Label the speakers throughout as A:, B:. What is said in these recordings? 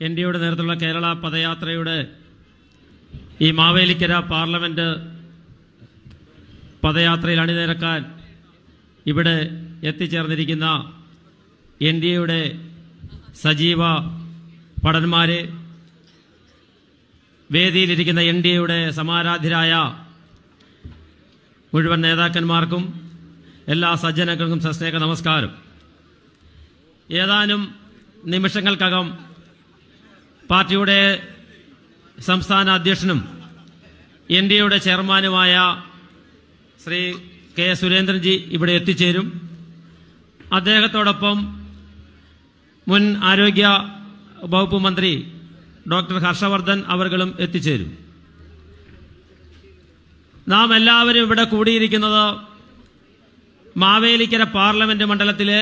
A: N D എയുടെ കേരള പദയാത്രയുടെ ഈ Mavelikkara parliament പദയാത്രയിൽ അണിനിരക്കാൻ ഇവിടെ എത്തിച്ചേർന്നിരിക്കുന്ന എൻ ഡി എയുടെ സജീവ ഭടന്മാരെ വേദിയിലിരിക്കുന്ന എൻ ഡി എയുടെ സമാരാധ്യരായ മുഴുവൻ നേതാക്കന്മാർക്കും എല്ലാ സജ്ജനങ്ങൾക്കും സസ്നേഹ നമസ്കാരം. ഏതാനും നിമിഷങ്ങൾക്കകം പാർട്ടിയുടെ സംസ്ഥാന അധ്യക്ഷനും എൻ ഡി എയുടെ ചെയർമാനുമായ ശ്രീ കെ സുരേന്ദ്രൻജി ഇവിടെ എത്തിച്ചേരും. അദ്ദേഹത്തോടൊപ്പം മുൻ ആരോഗ്യ വകുപ്പ് മന്ത്രി ഡോക്ടർ ഹർഷവർദ്ധൻ അവർകളും എത്തിച്ചേരും. നാം എല്ലാവരും ഇവിടെ കൂടിയിരിക്കുന്നത് മാവേലിക്കര പാർലമെന്റ് മണ്ഡലത്തിലെ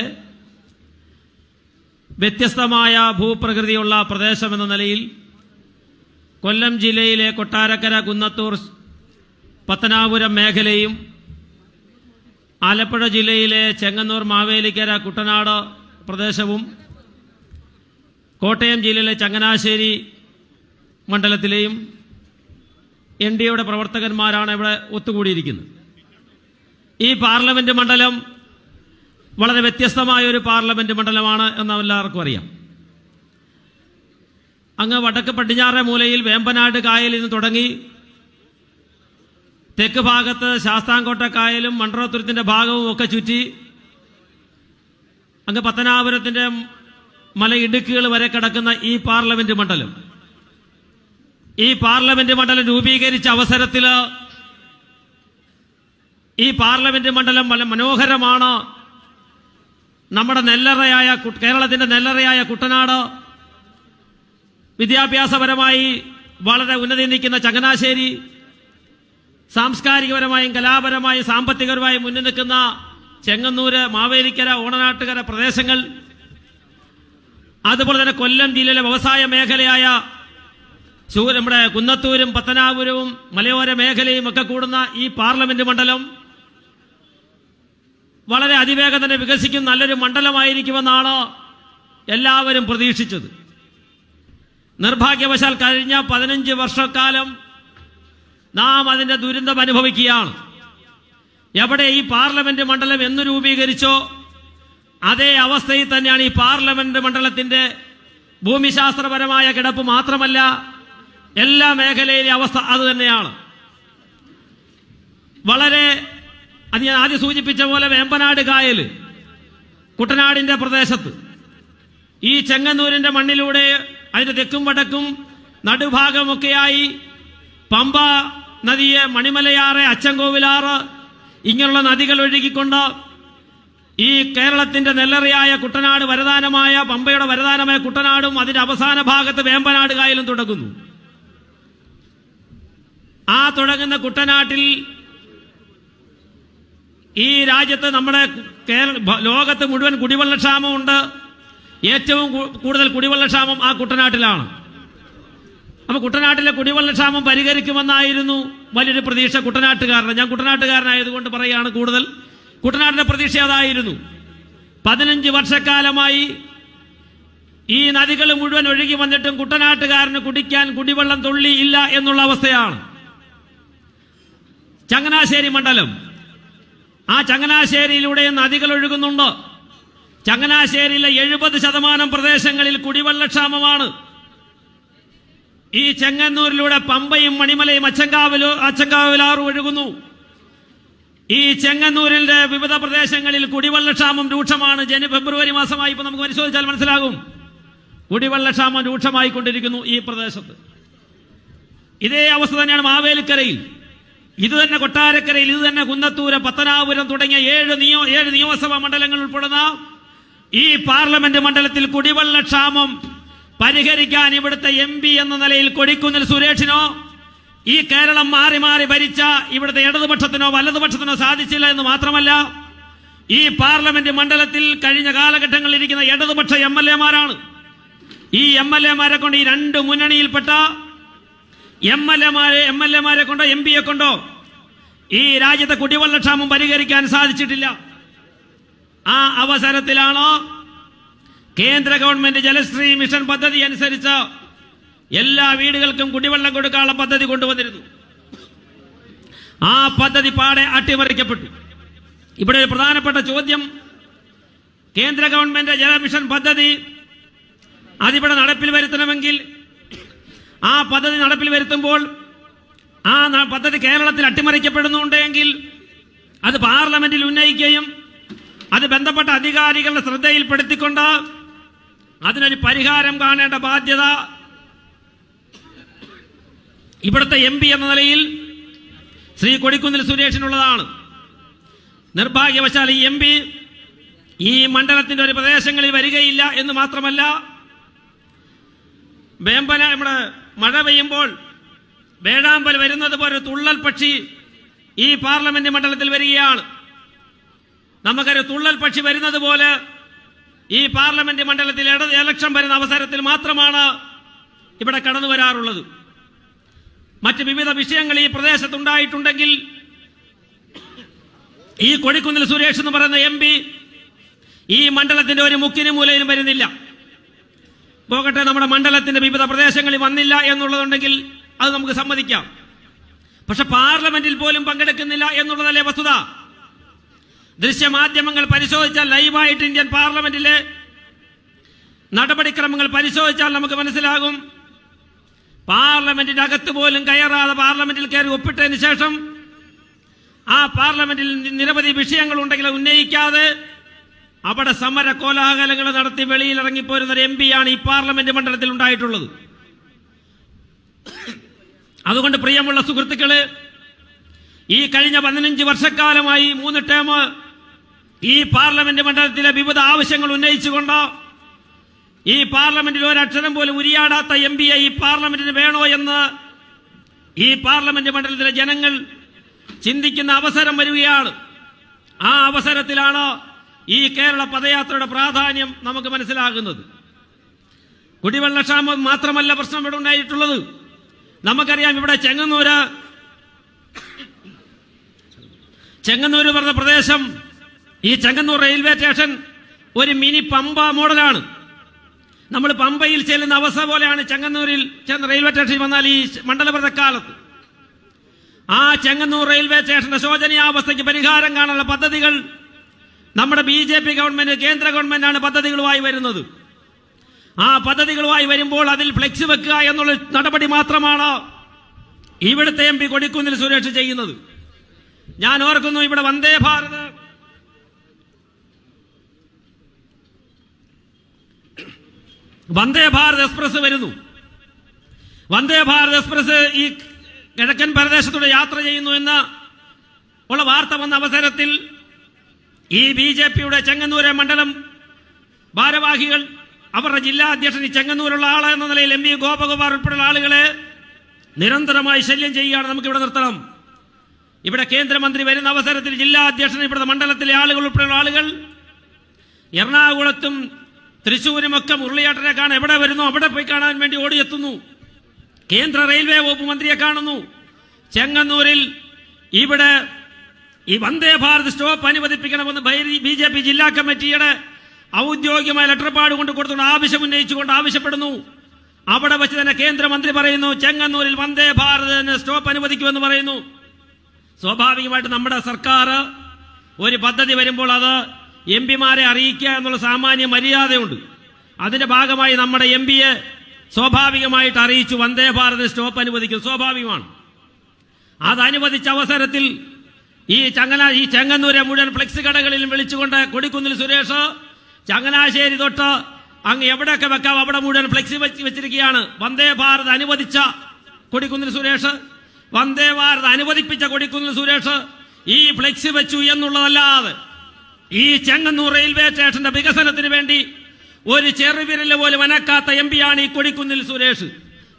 A: വ്യത്യസ്തമായ ഭൂപ്രകൃതിയുള്ള പ്രദേശമെന്ന നിലയിൽ കൊല്ലം ജില്ലയിലെ കൊട്ടാരക്കര കുന്നത്തൂർ പത്തനാപുരം മേഖലയും ആലപ്പുഴ ജില്ലയിലെ ചെങ്ങന്നൂർ മാവേലിക്കര കുട്ടനാട് പ്രദേശവും കോട്ടയം ജില്ലയിലെ ചങ്ങനാശ്ശേരി മണ്ഡലത്തിലെയും എൻ ഡി എയുടെ പ്രവർത്തകന്മാരാണ് ഇവിടെ ഒത്തുകൂടിയിരിക്കുന്നത്. ഈ പാർലമെന്റ് മണ്ഡലം വളരെ വ്യത്യസ്തമായ ഒരു പാർലമെന്റ് മണ്ഡലമാണ് എന്ന് എല്ലാവർക്കും അറിയാം. അങ്ങ് വടക്ക് പടിഞ്ഞാറേ മൂലയിൽ വേമ്പനാട് കായലിൽ നിന്ന് തുടങ്ങി തെക്ക് ഭാഗത്ത് ശാസ്താംകോട്ട കായലും മണ്ഡലത്തുരത്തിന്റെ ഭാഗവും ഒക്കെ ചുറ്റി അങ്ങ് പത്തനാപുരത്തിന്റെ മലയിടുക്കുകൾ വരെ കിടക്കുന്ന ഈ പാർലമെന്റ് മണ്ഡലം. ഈ പാർലമെന്റ് മണ്ഡലം രൂപീകരിച്ച അവസരത്തിൽ ഈ പാർലമെന്റ് മണ്ഡലം വളരെ മനോഹരമാണ് നമ്മുടെ നെല്ലറയായ കേരളത്തിന്റെ നെല്ലറയായ കുട്ടനാട് വിദ്യാഭ്യാസപരമായി വളരെ ഉന്നതി നിൽക്കുന്ന ചങ്ങനാശ്ശേരി സാംസ്കാരികപരമായും കലാപരമായും സാമ്പത്തികപരമായും മുന്നിൽ നിൽക്കുന്ന ചെങ്ങന്നൂര് മാവേലിക്കര ഓണനാട്ടുകര പ്രദേശങ്ങൾ അതുപോലെ തന്നെ കൊല്ലം ജില്ലയിലെ വ്യവസായ മേഖലയായ നമ്മുടെ കുന്നത്തൂരും പത്തനാപുരവും മലയോര മേഖലയും ഒക്കെ കൂടുന്ന ഈ പാർലമെന്റ് മണ്ഡലം വളരെ അതിവേഗം തന്നെ വികസിക്കും നല്ലൊരു മണ്ഡലമായിരിക്കുമെന്നാണ് എല്ലാവരും പ്രതീക്ഷിച്ചത്. നിർഭാഗ്യവശാൽ കഴിഞ്ഞ പതിനഞ്ച് വർഷക്കാലം നാം അതിന്റെ ദുരന്തം അനുഭവിക്കുകയാണ്. എവിടെ ഈ പാർലമെന്റ് മണ്ഡലം എന്ന് രൂപീകരിച്ചോ അതേ അവസ്ഥയിൽ തന്നെയാണ് ഈ പാർലമെന്റ് മണ്ഡലത്തിന്റെ ഭൂമിശാസ്ത്രപരമായ കിടപ്പ് മാത്രമല്ല എല്ലാ മേഖലയിലെ അവസ്ഥ അത് തന്നെയാണ്. വളരെ അത് ഞാൻ ആദ്യം സൂചിപ്പിച്ച പോലെ വേമ്പനാട് കായൽ കുട്ടനാടിന്റെ പ്രദേശത്ത്. ഈ ചെങ്ങന്നൂരിന്റെ മണ്ണിലൂടെ അതിന്റെ തെക്കും വടക്കും നടുഭാഗമൊക്കെയായി പമ്പ നദിയെ മണിമലയാറ് അച്ചൻകോവിലാറ് ഇങ്ങനെയുള്ള നദികൾ ഒഴുകിക്കൊണ്ട് ഈ കേരളത്തിന്റെ നെല്ലറിയായ കുട്ടനാട് വരദാനമായ പമ്പയുടെ വരദാനമായ കുട്ടനാടും അതിന്റെ അവസാന ഭാഗത്ത് വേമ്പനാട് കായലും തുടങ്ങുന്നു. ആ തുടങ്ങുന്ന കുട്ടനാട്ടിൽ ഈ രാജ്യത്ത് നമ്മുടെ കേരള ലോകത്ത് മുഴുവൻ കുടിവെള്ളക്ഷാമമുണ്ട് ഏറ്റവും കൂടുതൽ കുടിവെള്ളക്ഷാമം ആ കുട്ടനാട്ടിലാണ്. അപ്പൊ കുട്ടനാട്ടിലെ കുടിവെള്ളക്ഷാമം പരിഹരിക്കുമെന്നായിരുന്നു വലിയൊരു പ്രതീക്ഷ കുട്ടനാട്ടുകാരന് ഞാൻ കുട്ടനാട്ടുകാരനായതുകൊണ്ട് പറയുകയാണ് കൂടുതൽ. കുട്ടനാട്ടിലെ പ്രതീക്ഷ അതായിരുന്നു. പതിനഞ്ച് വർഷക്കാലമായി ഈ നദികൾ മുഴുവൻ ഒഴുകി വന്നിട്ടും കുട്ടനാട്ടുകാരന് കുടിക്കാൻ കുടിവെള്ളം തുള്ളി ഇല്ല എന്നുള്ള അവസ്ഥയാണ്. ചങ്ങനാശ്ശേരി മണ്ഡലം. ആ ചങ്ങനാശ്ശേരിയിലൂടെ നദികൾ ഒഴുകുന്നുണ്ട്? ചങ്ങനാശ്ശേരിയിലെ എഴുപത് ശതമാനം പ്രദേശങ്ങളിൽ കുടിവെള്ളക്ഷാമമാണ്. ഈ ചെങ്ങന്നൂരിലൂടെ പമ്പയും മണിമലയും അച്ചങ്കാവിലോ അച്ചങ്കാവിലാറും ഒഴുകുന്നു. ഈ ചെങ്ങന്നൂരിന്റെ വിവിധ പ്രദേശങ്ങളിൽ കുടിവെള്ളക്ഷാമം രൂക്ഷമാണ്. ജനു ഫെബ്രുവരി മാസമായി ഇപ്പൊ നമുക്ക് പരിശോധിച്ചാൽ മനസ്സിലാകും. കുടിവെള്ളക്ഷാമം രൂക്ഷമായിക്കൊണ്ടിരിക്കുന്നു ഈ പ്രദേശത്ത്. ഇതേ അവസ്ഥ തന്നെയാണ് മാവേലിക്കരയിൽ. ഇത് തന്നെ കൊട്ടാരക്കരയിൽ ഇത് തന്നെ കുന്നത്തൂര് പത്തനാപുരം തുടങ്ങിയ ഏഴ് നിയോ ഏഴ് നിയമസഭാ മണ്ഡലങ്ങൾ ഉൾപ്പെടുന്ന ഈ പാർലമെന്റ് മണ്ഡലത്തിൽ കുടിവെള്ള ക്ഷാമം പരിഹരിക്കാൻ ഇവിടുത്തെ എം പി എന്ന നിലയിൽ കൊടിക്കുന്നിൽ സുരേഷിനോ ഈ കേരളം മാറി മാറി ഭരിച്ച ഇവിടുത്തെ ഇടതുപക്ഷത്തിനോ വലതുപക്ഷത്തിനോ സാധിച്ചില്ല എന്ന് മാത്രമല്ല ഈ പാർലമെന്റ് മണ്ഡലത്തിൽ കഴിഞ്ഞ കാലഘട്ടങ്ങളിൽ ഇരിക്കുന്ന ഇടതുപക്ഷ എം എൽ എമാരാണ് ഈ എം എൽ എമാരെ കൊണ്ട് ഈ രണ്ട് മുന്നണിയിൽപ്പെട്ട എം എൽ എമാരെ എം എൽ എമാരെ കൊണ്ടോ എം പിയെ കൊണ്ടോ ഈ രാജ്യത്തെ കുടിവെള്ളക്ഷാമം പരിഹരിക്കാൻ സാധിച്ചിട്ടില്ല. ആ അവസരത്തിലാണോ കേന്ദ്ര ഗവൺമെന്റ് ജലശ്രീ മിഷൻ പദ്ധതി അനുസരിച്ച് എല്ലാ വീടുകൾക്കും കുടിവെള്ളം കൊടുക്കാനുള്ള പദ്ധതി കൊണ്ടുവന്നിരുന്നു. ആ പദ്ധതി പാടെ അട്ടിമറിക്കപ്പെട്ടു. ഇവിടെ ഒരു പ്രധാനപ്പെട്ട ചോദ്യം കേന്ദ്ര ഗവൺമെന്റ് ജലമിഷൻ പദ്ധതി അതിവിടെ നടപ്പിൽ വരുത്തണമെങ്കിൽ ആ പദ്ധതി നടപ്പിൽ വരുത്തുമ്പോൾ ആ പദ്ധതി കേരളത്തിൽ അട്ടിമറിക്കപ്പെടുന്നുണ്ടെങ്കിൽ അത് പാർലമെന്റിൽ ഉന്നയിക്കുകയും അത് ബന്ധപ്പെട്ട അധികാരികളുടെ ശ്രദ്ധയിൽപ്പെടുത്തിക്കൊണ്ട് അതിനൊരു പരിഹാരം കാണേണ്ട ബാധ്യത ഇവിടുത്തെ എം പി എന്ന നിലയിൽ ശ്രീ കൊടിക്കുന്നിൽ സുരേഷിനുള്ളതാണ്. നിർഭാഗ്യവശാൽ ഈ എം പി ഈ മണ്ഡലത്തിന്റെ ഒരു പ്രദേശങ്ങളിൽ വരികയില്ല എന്ന് മാത്രമല്ല വേമ്പന നമ്മുടെ മഴ പെയ്യുമ്പോൾ വേഴാമ്പൽ വരുന്നത് പോലെ തുള്ളൽ പക്ഷി ഈ പാർലമെന്റ് മണ്ഡലത്തിൽ വരികയാണ്. നമുക്കൊരു തുള്ളൽ പക്ഷി വരുന്നത് പോലെ ഈ പാർലമെന്റ് മണ്ഡലത്തിൽ ഇലക്ഷൻ വരുന്ന അവസരത്തിൽ മാത്രമാണ് ഇവിടെ കടന്നു വരാറുള്ളത്. മറ്റ് വിവിധ വിഷയങ്ങൾ ഈ പ്രദേശത്തുണ്ടായിട്ടുണ്ടെങ്കിൽ ഈ കൊടിക്കുന്നിൽ സുരേഷ് എന്ന് പറയുന്ന എം ഈ മണ്ഡലത്തിന്റെ ഒരു മുക്കിനും മൂലയിലും വരുന്നില്ല. പോകട്ടെ നമ്മുടെ മണ്ഡലത്തിന്റെ വിവിധ പ്രദേശങ്ങളിൽ വന്നില്ല എന്നുള്ളതുണ്ടെങ്കിൽ അത് നമുക്ക് സമ്മതിക്കാം. പക്ഷെ പാർലമെന്റിൽ പോലും പങ്കെടുക്കുന്നില്ല എന്നുള്ളതല്ലേ വസ്തുത? ദൃശ്യമാധ്യമങ്ങൾ പരിശോധിച്ചാൽ ലൈവായിട്ട് ഇന്ത്യൻ പാർലമെന്റിലെ നടപടിക്രമങ്ങൾ പരിശോധിച്ചാൽ നമുക്ക് മനസ്സിലാകും. പാർലമെന്റിന്റെ അകത്ത് പോലും കയറാതെ പാർലമെന്റിൽ കയറി ഒപ്പിട്ടതിന് ശേഷം ആ പാർലമെന്റിൽ നിരവധി വിഷയങ്ങൾ ഉണ്ടെങ്കിൽ ഉന്നയിക്കാതെ അവിടെ സമര കോലാഹലങ്ങൾ നടത്തി വെളിയിൽ ഇറങ്ങിപ്പോരുന്ന ഒരു എം പിയാണ് ഈ പാർലമെന്റ് മണ്ഡലത്തിൽ ഉണ്ടായിട്ടുള്ളത്. അതുകൊണ്ട് പ്രിയമുള്ള സുഹൃത്തുക്കൾ ഈ കഴിഞ്ഞ പതിനഞ്ച് വർഷക്കാലമായി മൂന്ന് ടേം ഈ പാർലമെന്റ് മണ്ഡലത്തിലെ വിവിധ ആവശ്യങ്ങൾ ഉന്നയിച്ചുകൊണ്ട് ഈ പാർലമെന്റിൽ ഒരക്ഷരം പോലും ഉരിയാടാത്ത എം പിയെ ഈ പാർലമെന്റിന് വേണോ എന്ന് ഈ പാർലമെന്റ് മണ്ഡലത്തിലെ ജനങ്ങൾ ചിന്തിക്കുന്ന അവസരം വരികയാണ്. ആ അവസരത്തിലാണ് ഈ കേരള പദയാത്രയുടെ പ്രാധാന്യം നമുക്ക് മനസ്സിലാകുന്നത്. കുടിവെള്ളക്ഷാമം മാത്രമല്ല പ്രശ്നം ഇവിടെ ഉണ്ടായിട്ടുള്ളത്. നമുക്കറിയാം ഇവിടെ ചെങ്ങന്നൂര് ചെങ്ങന്നൂര് പറഞ്ഞ പ്രദേശം ഈ ചെങ്ങന്നൂർ റെയിൽവേ സ്റ്റേഷൻ ഒരു മിനി പമ്പ മോഡലാണ്. നമ്മൾ പമ്പയിൽ ചെല്ലുന്ന അവസ്ഥ പോലെയാണ് ചെങ്ങന്നൂരിൽ ചെന്ന് റെയിൽവേ സ്റ്റേഷനിൽ വന്നാൽ ഈ മണ്ഡലപ്രദ കാലത്ത് ആ ചെങ്ങന്നൂർ റെയിൽവേ സ്റ്റേഷന്റെ ശോചനീയാവസ്ഥയ്ക്ക് പരിഹാരം കാണാനുള്ള പദ്ധതികൾ നമ്മുടെ ബി ജെ പി ഗവൺമെന്റ് കേന്ദ്ര ഗവൺമെന്റാണ് പദ്ധതികളുമായി വരുന്നത്. ആ പദ്ധതികളുമായി വരുമ്പോൾ അതിൽ ഫ്ലെക്സ് വെക്കുക എന്നുള്ള നടപടി മാത്രമാണ് ഇവിടുത്തെ എം പി കൊടിക്കുന്നിൽ സുരേഷ് ചെയ്യുന്നത്. ഞാൻ ഓർക്കുന്നു ഇവിടെ വന്ദേ ഭാരത്. വന്ദേ ഭാരത് എക്സ്പ്രസ് വരുന്നു. വന്ദേ ഭാരത് എക്സ്പ്രസ് ഈ കിഴക്കൻ പ്രദേശത്തൂടെ യാത്ര ചെയ്യുന്നു എന്ന് ഉള്ള വാർത്ത വന്ന അവസരത്തിൽ ഈ ബി ജെ പിയുടെ ചെങ്ങന്നൂര് മണ്ഡലം ഭാരവാഹികൾ അവരുടെ ജില്ലാ അധ്യക്ഷൻ ഈ ചെങ്ങന്നൂരുള്ള ആൾ എന്ന നിലയിൽ എം വി ഗോപകുമാർ ഉൾപ്പെടെയുള്ള ആളുകളെ നിരന്തരമായി ശല്യം ചെയ്യുകയാണ് നമുക്ക് ഇവിടെ നിർത്തണം. ഇവിടെ കേന്ദ്രമന്ത്രി വരുന്ന അവസരത്തിൽ ജില്ലാ അധ്യക്ഷൻ ഇവിടുത്തെ മണ്ഡലത്തിലെ ആളുകൾ ഉൾപ്പെടെയുള്ള ആളുകൾ എറണാകുളത്തും തൃശ്ശൂരും ഒക്കെ മുരളിയാട്ടനെ കാണാൻ എവിടെ വരുന്നു അവിടെ പോയി കാണാൻ വേണ്ടി ഓടിയെത്തുന്നു. കേന്ദ്ര റെയിൽവേ വകുപ്പ് മന്ത്രിയെ കാണുന്നു. ചെങ്ങന്നൂരിൽ ഇവിടെ ഈ വന്ദേ ഭാരത് സ്റ്റോപ്പ് അനുവദിപ്പിക്കണമെന്ന് ബി ജെ പി ജില്ലാ കമ്മിറ്റിയുടെ ഔദ്യോഗികമായ ലെറ്റർപാട് കൊണ്ട് കൊടുത്തുകൊണ്ട് ആവശ്യം ഉന്നയിച്ചുകൊണ്ട് ആവശ്യപ്പെടുന്നു. അവിടെ വെച്ച് തന്നെ കേന്ദ്രമന്ത്രി പറയുന്നു ചെങ്ങന്നൂരിൽ വന്ദേ ഭാരത് സ്റ്റോപ്പ് അനുവദിക്കുമെന്ന് പറയുന്നു. സ്വാഭാവികമായിട്ട് നമ്മുടെ സർക്കാർ ഒരു പദ്ധതി വരുമ്പോൾ അത് എം പിമാരെ അറിയിക്കുക എന്നുള്ള സാമാന്യ മര്യാദയുണ്ട്. അതിന്റെ ഭാഗമായി നമ്മുടെ എം പിയെ സ്വാഭാവികമായിട്ട് അറിയിച്ചു വന്ദേ ഭാരത് സ്റ്റോപ്പ് അനുവദിക്കും. സ്വാഭാവികമാണ്. അത് അനുവദിച്ച അവസരത്തിൽ ഈ ചങ്ങന ഈ ചെങ്ങന്നൂരെ മുഴുവൻ ഫ്ലെക്സ് കടകളിലും വിളിച്ചുകൊണ്ട് കൊടിക്കുന്നിൽ സുരേഷ് ചങ്ങനാശ്ശേരി തൊട്ട് അങ്ങ് എവിടെയൊക്കെ വെക്കാം അവിടെ മുഴുവൻ ഫ്ലെക്സ് വെച്ച് വെച്ചിരിക്കുകയാണ്. വന്ദേ ഭാരത് അനുവദിച്ച കൊടിക്കുന്നിൽ സുരേഷ്. വന്ദേ ഭാരത് അനുവദിപ്പിച്ച കൊടിക്കുന്നിൽ സുരേഷ്. ഈ ഫ്ലെക്സ് വെച്ചു എന്നുള്ളതല്ലാതെ ഈ ചെങ്ങന്നൂർ റെയിൽവേ സ്റ്റേഷന്റെ വികസനത്തിന് വേണ്ടി ഒരു ചെറുവിരൽ പോലും അനക്കാത്ത എം പിയാണ് ഈ കൊടിക്കുന്നിൽ സുരേഷ്.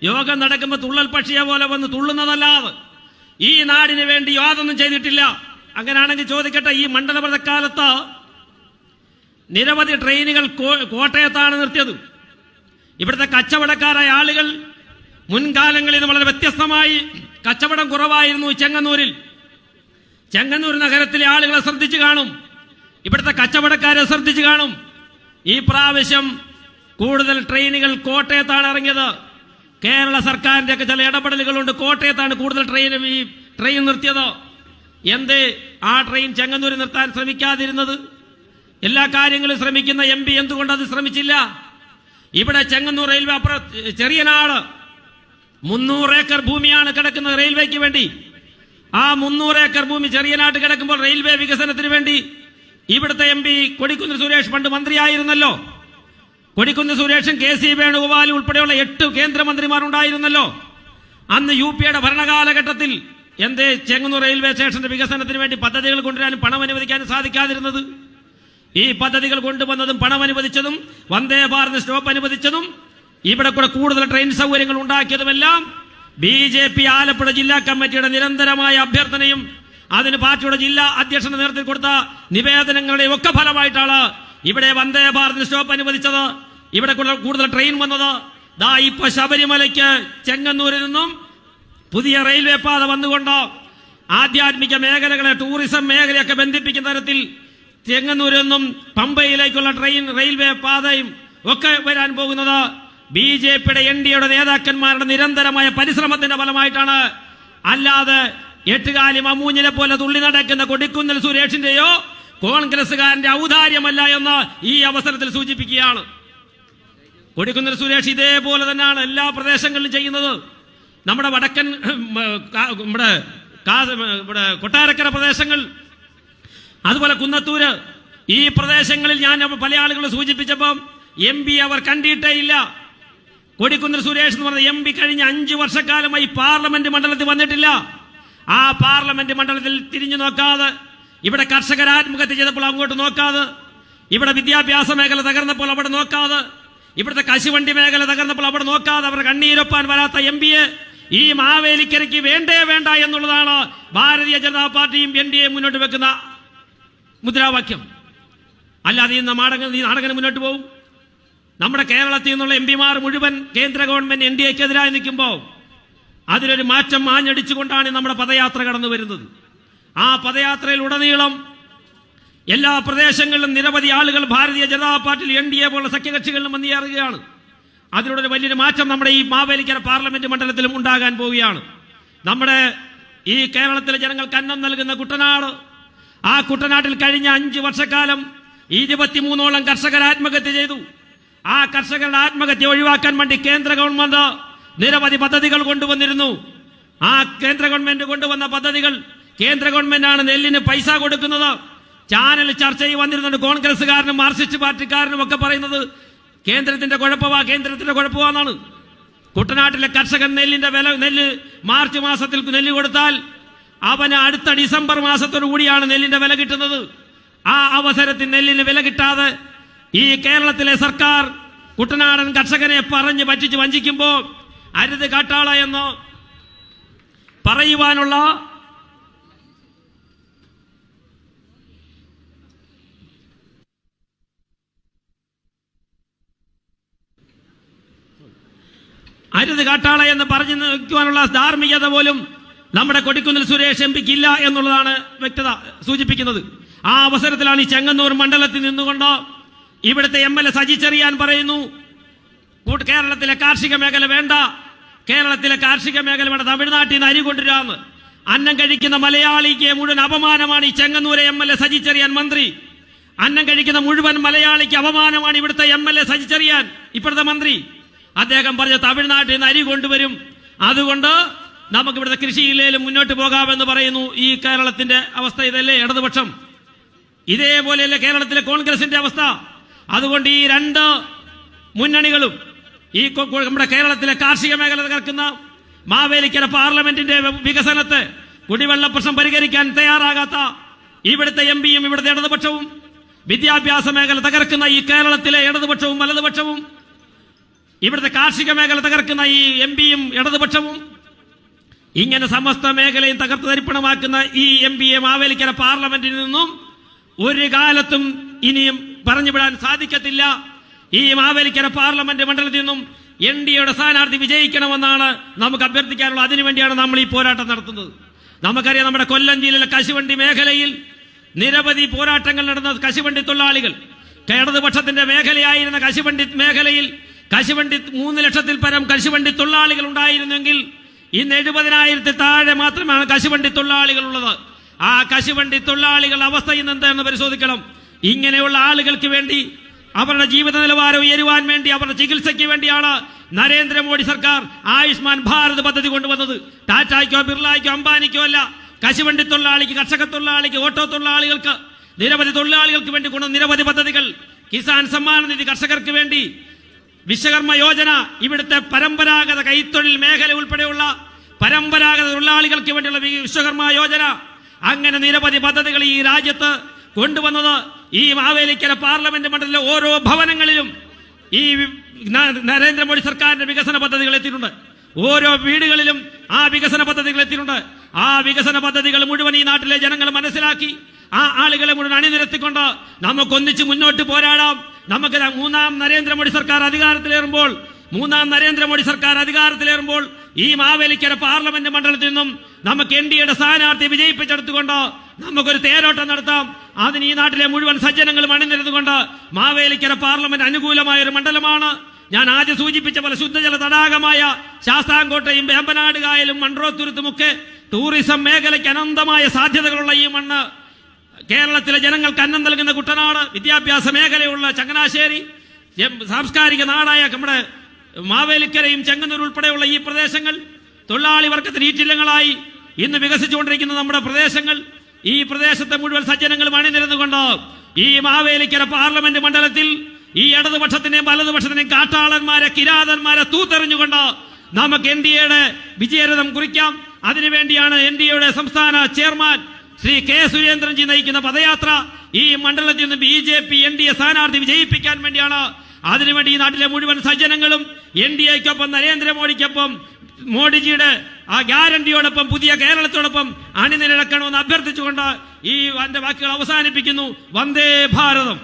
A: യോഗം നടക്കുമ്പോൾ തുള്ളൽ പക്ഷിയെ പോലെ വന്ന് തുള്ളുന്നതല്ലാതെ ഈ നാടിന് വേണ്ടി യാതൊന്നും ചെയ്തിട്ടില്ല. അങ്ങനെയാണെങ്കിൽ ചോദിക്കട്ടെ ഈ മണ്ഡലപ്രദക്കാലത്ത് നിരവധി ട്രെയിനുകൾ കോട്ടയത്താണ് നിർത്തിയത്. ഇവിടുത്തെ കച്ചവടക്കാരായ ആളുകൾ മുൻകാലങ്ങളിൽ വളരെ വ്യത്യസ്തമായി കച്ചവടം കുറവായിരുന്നു ചെങ്ങന്നൂരിൽ. ചെങ്ങന്നൂർ നഗരത്തിലെ ആളുകളെ ശ്രദ്ധിച്ചു കാണും. ഇവിടുത്തെ കച്ചവടക്കാരെ ശ്രദ്ധിച്ചു കാണും. ഈ പ്രാവശ്യം കൂടുതൽ ട്രെയിനുകൾ കോട്ടയത്താണ് ഇറങ്ങിയത്. കേരള സർക്കാരിന്റെ ഒക്കെ ചില ഇടപെടലുകളുണ്ട്. കോട്ടയത്താണ് കൂടുതൽ ട്രെയിൻ ഈ ട്രെയിൻ നിർത്തിയതോ. എന്ത് ആ ട്രെയിൻ ചെങ്ങന്നൂർ നിർത്താൻ ശ്രമിക്കാതിരുന്നത്? എല്ലാ കാര്യങ്ങളും ശ്രമിക്കുന്ന എം പി എന്തുകൊണ്ട് അത് ശ്രമിച്ചില്ല? ഇവിടെ ചെങ്ങന്നൂർ റെയിൽവേ അപ്പുറ ചെറിയനാട് മുന്നൂറ് ഏക്കർ ഭൂമിയാണ് കിടക്കുന്നത് റെയിൽവേക്ക് വേണ്ടി. ആ മുന്നൂറ് ഏക്കർ ഭൂമി ചെറിയനാട്ട് കിടക്കുമ്പോൾ റെയിൽവേ വികസനത്തിന് വേണ്ടി ഇവിടുത്തെ എം പി കൊടിക്കുന്നിൽ സുരേഷ് പണ്ട് മന്ത്രിയായിരുന്നല്ലോ. കൊടിക്കുന്നിൽ സുരേഷും കെ സി വേണുഗോപാലും ഉൾപ്പെടെയുള്ള എട്ട് കേന്ദ്രമന്ത്രിമാരുണ്ടായിരുന്നല്ലോ. അന്ന് യു പി എയുടെ ഭരണകാലഘട്ടത്തിൽ എന്തേ ചെങ്ങന്നൂർ റെയിൽവേ സ്റ്റേഷന്റെ വികസനത്തിന് വേണ്ടി പദ്ധതികൾ കൊണ്ടുവരാനും പണം അനുവദിക്കാനും സാധിക്കാതിരുന്നത്? ഈ പദ്ധതികൾ കൊണ്ടുവന്നതും പണം അനുവദിച്ചതും വന്ദേ ഭാരത് സ്റ്റോപ്പ് അനുവദിച്ചതും ഇവിടെ കൂടെ കൂടുതൽ ട്രെയിൻ സൗകര്യങ്ങൾ ഉണ്ടാക്കിയതുമെല്ലാം ബി ജെ പി ആലപ്പുഴ ജില്ലാ കമ്മിറ്റിയുടെ നിരന്തരമായ അഭ്യർത്ഥനയും അതിന് പാർട്ടിയുടെ ജില്ലാ അധ്യക്ഷന്റെ നേതൃത്വത്തിൽ കൊടുത്ത നിവേദനങ്ങളുടെ ഒക്കെ ഫലമായിട്ടാണ് ഇവിടെ വന്ദേ ഭാരത് സ്റ്റോപ്പ് അനുവദിച്ചത്. ഇവിടെ കൂടുതൽ- ട്രെയിൻ വന്നത്. ദാ ഇപ്പൊ ശബരിമലയ്ക്ക് ചെങ്ങന്നൂരിൽ നിന്നും പുതിയ റെയിൽവേ പാത വന്നുകൊണ്ട് ആധ്യാത്മിക മേഖലകളെ ടൂറിസം മേഖലയൊക്കെ ബന്ധിപ്പിക്കുന്ന തരത്തിൽ ചെങ്ങന്നൂരിൽ നിന്നും പമ്പയിലേക്കുള്ള ട്രെയിൻ റെയിൽവേ പാതയും ഒക്കെ വരാൻ പോകുന്നത്. ബി ജെ പിയുടെ എൻ ഡി എയുടെ നേതാക്കന്മാരുടെ നിരന്തരമായ പരിശ്രമത്തിന്റെ ഫലമായിട്ടാണ്. അല്ലാതെ എട്ടുകാലി മമ്മൂഞ്ഞിനെ പോലെ തുള്ളി നടക്കുന്ന കൊടിക്കുന്നിൽ സുരേഷിന്റെയോ കോൺഗ്രസുകാരന്റെ ഔദാര്യമല്ല എന്ന് ഈ അവസരത്തിൽ സൂചിപ്പിക്കുകയാണ്. കൊടിക്കുന്നിൽ സുരേഷ് ഇതേപോലെ തന്നെയാണ് എല്ലാ പ്രദേശങ്ങളിലും ചെയ്യുന്നത്. നമ്മുടെ വടക്കൻ നമ്മുടെ ഇവിടെ കൊട്ടാരക്കര പ്രദേശങ്ങൾ അതുപോലെ കുന്നത്തൂര്. ഈ പ്രദേശങ്ങളിൽ ഞാൻ പല ആളുകൾ സൂചിപ്പിച്ചപ്പം എം പി അവർ കണ്ടിട്ടേ ഇല്ല. കൊടിക്കുന്നിൽ സുരേഷ് എന്ന് പറഞ്ഞ എം പി കഴിഞ്ഞ അഞ്ചു വർഷക്കാലമായി പാർലമെന്റ് മണ്ഡലത്തിൽ വന്നിട്ടില്ല. ആ പാർലമെന്റ് മണ്ഡലത്തിൽ തിരിഞ്ഞു നോക്കാതെ ഇവിടെ കർഷകർ ചെയ്തപ്പോൾ അങ്ങോട്ട് നോക്കാതെ ഇവിടെ വിദ്യാഭ്യാസ മേഖല തകർന്നപ്പോൾ അവിടെ നോക്കാതെ ഇവിടുത്തെ കശുവണ്ടി മേഖല തകർന്നപ്പോൾ അവിടെ നോക്കാതെ അവർ കണ്ണീരൊപ്പാൻ വരാത്ത എം ഈ മാവേലിക്കരയ്ക്ക് വേണ്ടേ വേണ്ട എന്നുള്ളതാണ് ഭാരതീയ ജനതാ പാർട്ടിയും എൻ ഡി എ മുന്നോട്ട് വെക്കുന്ന മുദ്രാവാക്യം. അല്ലാതെ ഈ നാടകം ഈ നാടകം മുന്നോട്ട് പോകും നമ്മുടെ കേരളത്തിൽ നിന്നുള്ള എം പിമാർ മുഴുവൻ കേന്ദ്ര ഗവൺമെന്റ് എൻ ഡി എക്കെതിരായി നിൽക്കുമ്പോൾ അതിലൊരു മാറ്റം മാഞ്ഞടിച്ചുകൊണ്ടാണ് നമ്മുടെ പദയാത്ര കടന്നു വരുന്നത് ആ പദയാത്രയിൽ ഉടനീളം എല്ലാ പ്രദേശങ്ങളിലും നിരവധി ആളുകൾ ഭാരതീയ ജനതാ പാർട്ടിയിൽ എൻ ഡി എ പോലുള്ള സഖ്യകക്ഷികളിലും വന്നിറങ്ങുകയാണ്. അതിലൂടെ ഒരു വലിയൊരു മാറ്റം നമ്മുടെ ഈ മാവേലിക്കര പാർലമെന്റ് മണ്ഡലത്തിലും ഉണ്ടാകാൻ പോവുകയാണ്. നമ്മുടെ ഈ കേരളത്തിലെ ജനങ്ങൾക്ക് അന്നം നൽകുന്ന കുട്ടനാട് ആ കുട്ടനാട്ടിൽ കഴിഞ്ഞ അഞ്ച് വർഷക്കാലം ഇരുപത്തിമൂന്നോളം കർഷകർ ആത്മഹത്യ ചെയ്തു. ആ കർഷകരുടെ ആത്മഹത്യ ഒഴിവാക്കാൻ വേണ്ടി കേന്ദ്ര ഗവൺമെന്റ് നിരവധി പദ്ധതികൾ കൊണ്ടുവന്നിരുന്നു. ആ കേന്ദ്ര ഗവൺമെന്റ് കൊണ്ടുവന്ന പദ്ധതികൾ കേന്ദ്ര ഗവൺമെന്റാണ് നെല്ലിന് പൈസ കൊടുക്കുന്നത്. ചാനൽ ചർച്ചയിൽ വന്നിരുന്നുണ്ട്. കോൺഗ്രസ്സുകാരനും മാർക്സിസ്റ്റ് പാർട്ടിക്കാരനും ഒക്കെ പറയുന്നത് കേന്ദ്രത്തിന്റെ കുഴപ്പമാ കേന്ദ്രത്തിന്റെ കുഴപ്പമാണെന്നാണ് കുട്ടനാട്ടിലെ കർഷകൻ നെല്ലിന്റെ വില നെല്ല് മാർച്ച് മാസത്തിൽ നെല്ല് കൊടുത്താൽ അവന് അടുത്ത ഡിസംബർ മാസത്തോടു കൂടിയാണ് നെല്ലിന്റെ വില കിട്ടുന്നത്. ആ അവസരത്തിൽ നെല്ലിന് വില കിട്ടാതെ ഈ കേരളത്തിലെ സർക്കാർ കുട്ടനാടൻ കർഷകനെ പറഞ്ഞ് പറ്റിച്ച് വഞ്ചിക്കുമ്പോൾ അരുത് കാട്ടാള എന്നോ പറയുവാനുള്ള അരുത് കാട്ടാള എന്ന് പറഞ്ഞു നിൽക്കുവാനുള്ള ധാർമ്മികത പോലും നമ്മുടെ കൊടിക്കുന്നിൽ സുരേഷ് എം പിക്ക് ഇല്ല എന്നുള്ളതാണ് വ്യക്തത സൂചിപ്പിക്കുന്നത്. ആ അവസരത്തിലാണ് ഈ ചെങ്ങന്നൂർ മണ്ഡലത്തിൽ നിന്നുകൊണ്ട് ഇവിടുത്തെ എം എൽ എ സജിച്ചെറിയാൻ പറയുന്നു കേരളത്തിലെ കാർഷിക മേഖല വേണ്ട കേരളത്തിലെ കാർഷിക മേഖല വേണ്ട തമിഴ്നാട്ടിൽ നിന്ന് അരി കൊണ്ടുവരാമെന്ന് അന്നം കഴിക്കുന്ന മലയാളിക്ക് മുഴുവൻ അപമാനമാണ് ഈ ചെങ്ങന്നൂരെ എം എൽ എ സജിച്ചെറിയാൻ മന്ത്രി. അന്നം കഴിക്കുന്ന മുഴുവൻ മലയാളിക്ക് അപമാനമാണ് ഇവിടുത്തെ എം എൽ എ സജിച്ചെറിയാൻ ഇപ്പോഴത്തെ മന്ത്രി. അദ്ദേഹം പറഞ്ഞ തമിഴ്നാട്ടിൽ നിന്ന് അരി കൊണ്ടുവരും. അതുകൊണ്ട് നമുക്ക് ഇവിടുത്തെ കൃഷിയില്ലേലും മുന്നോട്ട് പോകാമെന്ന് പറയുന്നു ഈ കേരളത്തിന്റെ അവസ്ഥ ഇതല്ലേ ഇടതുപക്ഷം? ഇതേപോലെയല്ലേ കേരളത്തിലെ കോൺഗ്രസിന്റെ അവസ്ഥ? അതുകൊണ്ട് ഈ രണ്ട് മുന്നണികളും ഈ നമ്മുടെ കേരളത്തിലെ കാർഷിക മേഖല തകർക്കുന്ന മാവേലിക്കര പാർലമെന്റിന്റെ വികസനത്തെ കുടിവെള്ള പ്രശ്നം പരിഹരിക്കാൻ തയ്യാറാകാത്ത ഇവിടുത്തെ എം പിയും ഇവിടുത്തെ ഇടതുപക്ഷവും വിദ്യാഭ്യാസ മേഖല തകർക്കുന്ന ഈ കേരളത്തിലെ ഇടതുപക്ഷവും വലതുപക്ഷവും ഇവിടുത്തെ കാർഷിക മേഖല തകർക്കുന്ന ഈ എം പിയും ഇടതുപക്ഷവും ഇങ്ങനെ സമസ്ത മേഖലയും തകർത്ത് തരിപ്പണമാക്കുന്ന ഈ എം പിയെ മാവേലിക്കര പാർലമെന്റിൽ നിന്നും ഒരു കാലത്തും ഇനിയും പറഞ്ഞുവിടാൻ സാധിക്കത്തില്ല. ഈ മാവേലിക്കര പാർലമെന്റ് മണ്ഡലത്തിൽ നിന്നും എൻ ഡി എയുടെ സ്ഥാനാർത്ഥി വിജയിക്കണമെന്നാണ് നമുക്ക് അഭ്യർത്ഥിക്കാനുള്ളത് അതിനുവേണ്ടിയാണ് നമ്മൾ ഈ പോരാട്ടം നടത്തുന്നത്. നമുക്കറിയാം നമ്മുടെ കൊല്ലം ജില്ലയിലെ കശുവണ്ടി മേഖലയിൽ നിരവധി പോരാട്ടങ്ങൾ നടന്ന കശുവണ്ടി തൊഴിലാളികൾ ഇടതുപക്ഷത്തിന്റെ മേഖലയായിരുന്ന കശുവണ്ടി മേഖലയിൽ കശുവണ്ടി മൂന്ന് ലക്ഷത്തിൽ പരം കശുവണ്ടി തൊഴിലാളികൾ ഉണ്ടായിരുന്നെങ്കിൽ ഇന്ന് എഴുപതിനായിരത്തിൽ താഴെ മാത്രമാണ് കശുവണ്ടി തൊഴിലാളികൾ ഉള്ളത്. ആ കശുവണ്ടി തൊഴിലാളികളുടെ അവസ്ഥ ഇന്ന് എന്താണെന്ന് പരിശോധിക്കണം. ഇങ്ങനെയുള്ള ആളുകൾക്ക് വേണ്ടി അവരുടെ ജീവിത നിലവാരം ഉയരുവാൻ വേണ്ടി അവരുടെ ചികിത്സയ്ക്ക് വേണ്ടിയാണ് നരേന്ദ്രമോദി സർക്കാർ ആയുഷ്മാൻ ഭാരത് പദ്ധതി കൊണ്ടുവന്നത്. ടാറ്റായ്ക്കോ ബിർളായ്ക്കോ അംബാനിക്കോ അല്ല. കശുവണ്ടി തൊഴിലാളിക്ക് കർഷക തൊഴിലാളിക്ക് ഓട്ടോ തൊഴിലാളികൾക്ക് നിരവധി തൊഴിലാളികൾക്ക് വേണ്ടി കൊണ്ടുവന്ന നിരവധി പദ്ധതികൾ. കിസാൻ സമ്മാന നിധി കർഷകർക്ക് വേണ്ടി വിശ്വകർമ്മ യോജന ഇവിടുത്തെ പരമ്പരാഗത കൈത്തൊഴിൽ മേഖല ഉൾപ്പെടെയുള്ള പരമ്പരാഗത തൊഴിലാളികൾക്ക് വേണ്ടിയുള്ള വിശ്വകർമ്മ യോജന. അങ്ങനെ നിരവധി പദ്ധതികൾ ഈ രാജ്യത്ത് കൊണ്ടുവന്നത് ഈ മാവേലിക്കര പാർലമെന്റ് മണ്ഡലത്തിലെ ഓരോ ഭവനങ്ങളിലും ഈ നരേന്ദ്രമോദി സർക്കാരിന്റെ വികസന പദ്ധതികൾ എത്തിയിട്ടുണ്ട്. ഓരോ വീടുകളിലും ആ വികസന പദ്ധതികൾ എത്തിയിട്ടുണ്ട്. ആ വികസന പദ്ധതികൾ മുഴുവൻ ഈ നാട്ടിലെ ജനങ്ങൾ മനസ്സിലാക്കി. ആ ആളുകളെ മുഴുവൻ അണിനിരത്തിക്കൊണ്ട് നമുക്കൊന്നിച്ച് മുന്നോട്ട് പോരാടാം. നമുക്ക് മൂന്നാം നരേന്ദ്രമോദി സർക്കാർ അധികാരത്തിലേറുമ്പോൾ മൂന്നാം നരേന്ദ്രമോദി സർക്കാർ അധികാരത്തിലേറുമ്പോൾ ഈ മാവേലിക്കര പാർലമെന്റ് മണ്ഡലത്തിൽ നിന്നും നമുക്ക് എൻ ഡി എയുടെ സ്ഥാനാർത്ഥി വിജയിപ്പിച്ചെടുത്തുകൊണ്ട് നമുക്കൊരു തേരോട്ടം നടത്താം. അതിന് ഈ നാട്ടിലെ മുഴുവൻ സജ്ജനങ്ങളും അണിനിരുന്നുകൊണ്ട് മാവേലിക്കര പാർലമെന്റ് അനുകൂലമായ ഒരു മണ്ഡലമാണ്. ഞാൻ ആദ്യം സൂചിപ്പിച്ച പോലെ ശുദ്ധജല തടാകമായ ശാസ്താംകോട്ടയും വേമ്പനാട് കായലും മൺറോത്തുരുത്തുമൊക്കെ ടൂറിസം മേഖലയ്ക്ക് അനന്തമായ സാധ്യതകളുള്ള ഈ മണ്ണ്. കേരളത്തിലെ ജനങ്ങൾക്ക് അന്നം നൽകുന്ന കുട്ടനാട് വിദ്യാഭ്യാസ മേഖലയുള്ള ചങ്ങനാശ്ശേരി സാംസ്കാരിക നാടായ നമ്മുടെ മാവേലിക്കരയും ചെങ്ങന്നൂർ ഉൾപ്പെടെയുള്ള ഈ പ്രദേശങ്ങൾ തൊഴിലാളി വർഗത്തിന് ഈറ്റില്ലങ്ങളായി ഇന്ന് വികസിച്ചുകൊണ്ടിരിക്കുന്ന നമ്മുടെ പ്രദേശങ്ങൾ ഈ പ്രദേശത്തെ മുഴുവൻ സജ്ജനങ്ങളും അണിനിരന്നുകൊണ്ട് ഈ മാവേലിക്കര പാർലമെന്റ് മണ്ഡലത്തിൽ ഈ ഇടതുപക്ഷത്തിന്റെയും വലതുപക്ഷത്തിന്റെയും കാട്ടാളന്മാരെ കിരാതന്മാരെ തൂത്തെറിഞ്ഞുകൊണ്ട് നമുക്ക് എൻ ഡി എയുടെ വിജയരഥം കുറിക്കാം. അതിനുവേണ്ടിയാണ് എൻ ഡി എയുടെ സംസ്ഥാന ചെയർമാൻ ശ്രീ കെ സുരേന്ദ്രൻജി നയിക്കുന്ന പദയാത്ര ഈ മണ്ഡലത്തിൽ നിന്ന് B J P N D A സ്ഥാനാർത്ഥി വിജയിപ്പിക്കാൻ വേണ്ടിയാണ്. അതിനുവേണ്ടി ഈ നാട്ടിലെ മുഴുവൻ സജ്ജനങ്ങളും എൻ ഡി എക്കൊപ്പം നരേന്ദ്രമോദിക്കൊപ്പം മോഡിജിയുടെ ആ ഗ്യാരണ്ടിയോടൊപ്പം പുതിയ കേരളത്തോടൊപ്പം അണിനിരക്കണമെന്ന് അഭ്യർത്ഥിച്ചുകൊണ്ട് ഈ എന്റെ വാക്കുകൾ അവസാനിപ്പിക്കുന്നു. വന്ദേ ഭാരതം.